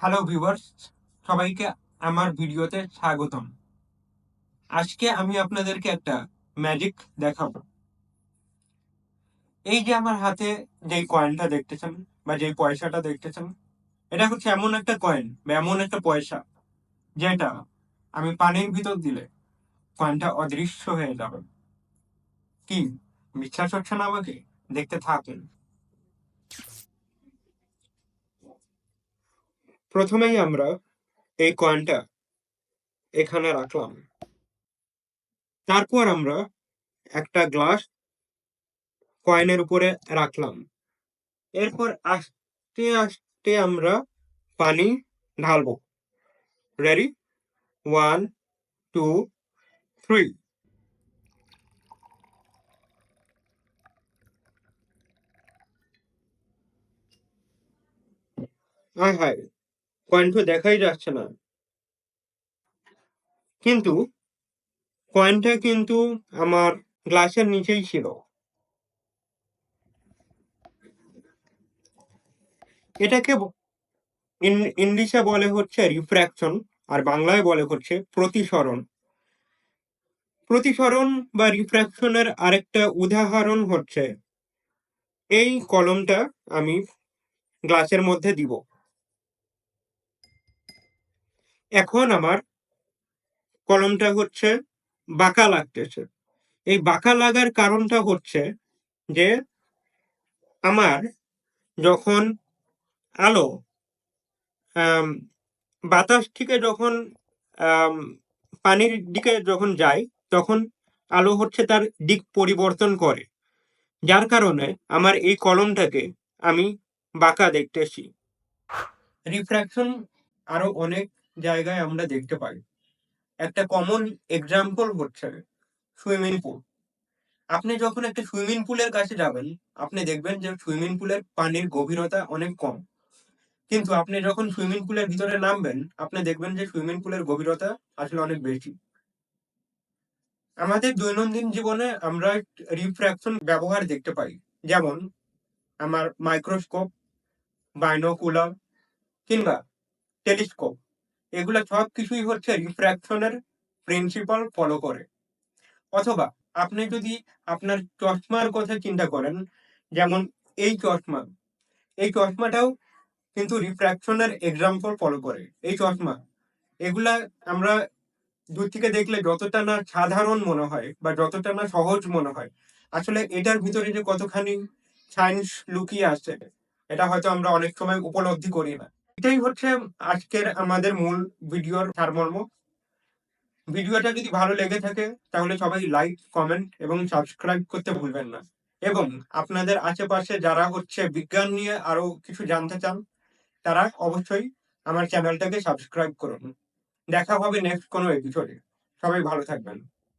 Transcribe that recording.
Hello viewers সবাইকে আমার ভিডিওতে স্বাগতম। আজকে আমি আপনাদেরকে একটা ম্যাজিক দেখাবো। এই যে আমার হাতে যে কয়েনটা দেখতেছেন বা যে পয়সাটা দেখতেছেন, এটা হচ্ছে এমন একটা কয়েন বা এমন একটা পয়সা যেটা আমি পানির ভিতর দিলে কয়েনটা অদৃশ্য হয়ে যাবে। কি? বিশ্বাস হচ্ছে না আমাকে? দেখতে থাকুন। প্রথমেই আমরা এই কয়েনটা এখানে রাখলাম। তারপর আমরা একটা গ্লাস কয়েনের উপরে রাখলাম। এরপর আস্তে আস্তে আমরা পানি ঢালবো। রেডি ওয়ান টু থ্রি হায় হায়। কয়েন তো দেখাই যাচ্ছে না। কিন্তু কয়েনটা কিন্তু আমার গ্লাসের নিচেই ছিল। এটাকে ইংলিশে বলে হচ্ছে রিফ্র্যাকশন আর বাংলায় বলে হচ্ছে প্রতিসরণ। প্রতিসরণ বা রিফ্র্যাকশনের আরেকটা উদাহরণ হচ্ছে, এই কলমটা আমি গ্লাসের মধ্যে দিব। এখন আমার কলমটা হচ্ছে বাঁকা লাগতেছে। এই বাঁকা লাগার কারণটা হচ্ছে যে আমার যখন আলো বাতাস থেকে যখন পানির দিকে যখন যায়, তখন আলো হচ্ছে তার দিক পরিবর্তন করে। যার কারণে আমার এই কলমটাকে আমি বাঁকা দেখতেছি। রিফ্র্যাকশন আরও অনেক জায়গায় আমরা দেখতে পাই। একটা কমন এক্সাম্পল হচ্ছে সুইমিং পুল আপনি যখন একটা সুইমিং পুলের কাছে যাবেন, আপনি দেখবেন যে সুইমিং পুলের পানির গভীরতা অনেক কম। কিন্তু আপনি যখন সুইমিং পুলের ভিতরে নামবেন, আপনি দেখবেন যে সুইমিং পুলের গভীরতা আসলে অনেক বেশি। আমাদের দৈনন্দিন জীবনে আমরা রিফ্র্যাকশন ব্যবহার দেখতে পাই। যেমন আমার মাইক্রোস্কোপ বাইনোকুলার কিংবা টেলিস্কোপ এগুলো সব কিছুই হচ্ছে রিফ্র্যাকশনের প্রিন্সিপাল ফলো করে। অথবা আপনি যদি আপনার চশমার কথা চিন্তা করেন, যেমন এই চশমা, এই চশমাটাও কিন্তু রিফ্র্যাকশনের এক্সাম্পল ফলো করে। এই চশমা, এগুলা আমরা দূর থেকে দেখলে যতটা না সাধারণ মনে হয় বা যতটা না সহজ মনে হয়, আসলে এটার ভিতরে যে কতখানি সায়েন্স লুকিয়ে আছে, এটা হয়তো আমরা অনেক সময় উপলব্ধি করি না। এটাই হচ্ছে আজকের আমাদের মূল ভিডিওর সারমর্ম। ভিডিওটা যদি ভালো লেগে থাকে, তাহলে সবাই লাইক কমেন্ট এবং সাবস্ক্রাইব করতে ভুলবেন না। এবং আপনাদের আশেপাশে যারা হচ্ছে বিজ্ঞান নিয়ে আরও কিছু জানতে চান, তারা অবশ্যই আমার চ্যানেলটাকে সাবস্ক্রাইব করুন। দেখা হবে নেক্সট কোনো এপিসোডে সবাই ভালো থাকবেন।